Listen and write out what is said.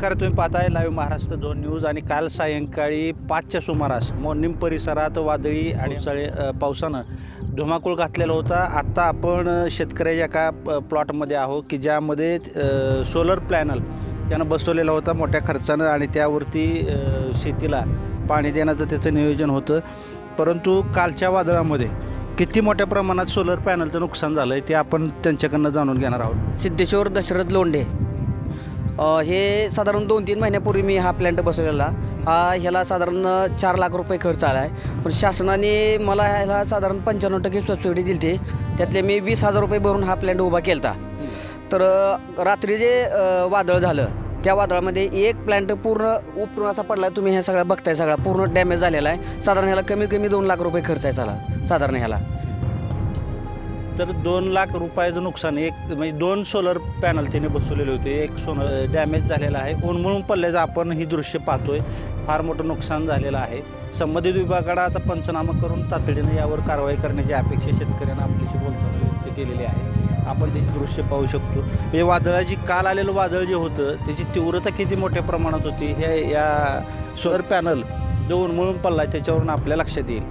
नमस्कार तुम्ही पाहताय लाईव्ह महाराष्ट्र दोन न्यूज आणि काल सायंकाळी पाचच्या सुमारास मोर्निम परिसरात वादळी आणि सळे पावसानं धुमाकूळ घातलेला होता. आत्ता आपण शेतकऱ्याच्या एका प- प्लॉटमध्ये आहोत की ज्यामध्ये सोलर प्लॅनल त्यानं बसवलेला होता मोठ्या खर्चानं आणि त्यावरती शेतीला पाणी देण्याचं त्याचं नियोजन होतं. परंतु कालच्या वादळामध्ये किती मोठ्या प्रमाणात सोलर पॅनलचं नुकसान झालं आहे ते आपण त्यांच्याकडनं जाणून घेणार आहोत. सिद्धेश्वर दशरथ लोंढे. हे साधारण दोन तीन महिन्यापूर्वी मी हा प्लॅन्ट बसवलेला. हा ह्याला साधारण चार लाख रुपये खर्च आला आहे पण शासनाने मला ह्याला साधारण पंच्याण्णव टक्के सबसिडी दिली होती त्यातले मी वीस हजार रुपये भरून हा प्लॅन्ट उभा केला तर रात्री जे वादळ झालं त्या वादळामध्ये एक प्लॅन्ट पूर्ण उपरून असा पडला. तुम्ही हे सगळं बघताय सगळा. पूर्ण डॅमेज झालेला आहे. साधारण ह्याला कमीत कमी दोन लाख रुपये खर्च आहे चला साधारण ह्याला. तर दोन लाख रुपयाचं नुकसान एक म्हणजे दोन सोलर पॅनल त्याने बसवलेले होते. एक सोन डॅमेज झालेला आहे. उन्मळून पडल्याचं आपण ही दृश्य पाहतोय. फार मोठं नुकसान झालेलं आहे. संबंधित विभागाला आता पंचनामा करून तातडीने यावर कारवाई करण्याची अपेक्षा शेतकऱ्यांना आपल्याशी बोलताना व्यक्त केलेली आहे. आपण त्याची दृश्य पाहू शकतो. म्हणजे वादळाची काल आलेलं वादळ जे होतं त्याची तीव्रता किती मोठ्या प्रमाणात होती? हे या सोलर पॅनल जो उन्मळून पडला त्याच्यावरून आपल्या लक्षात येईल.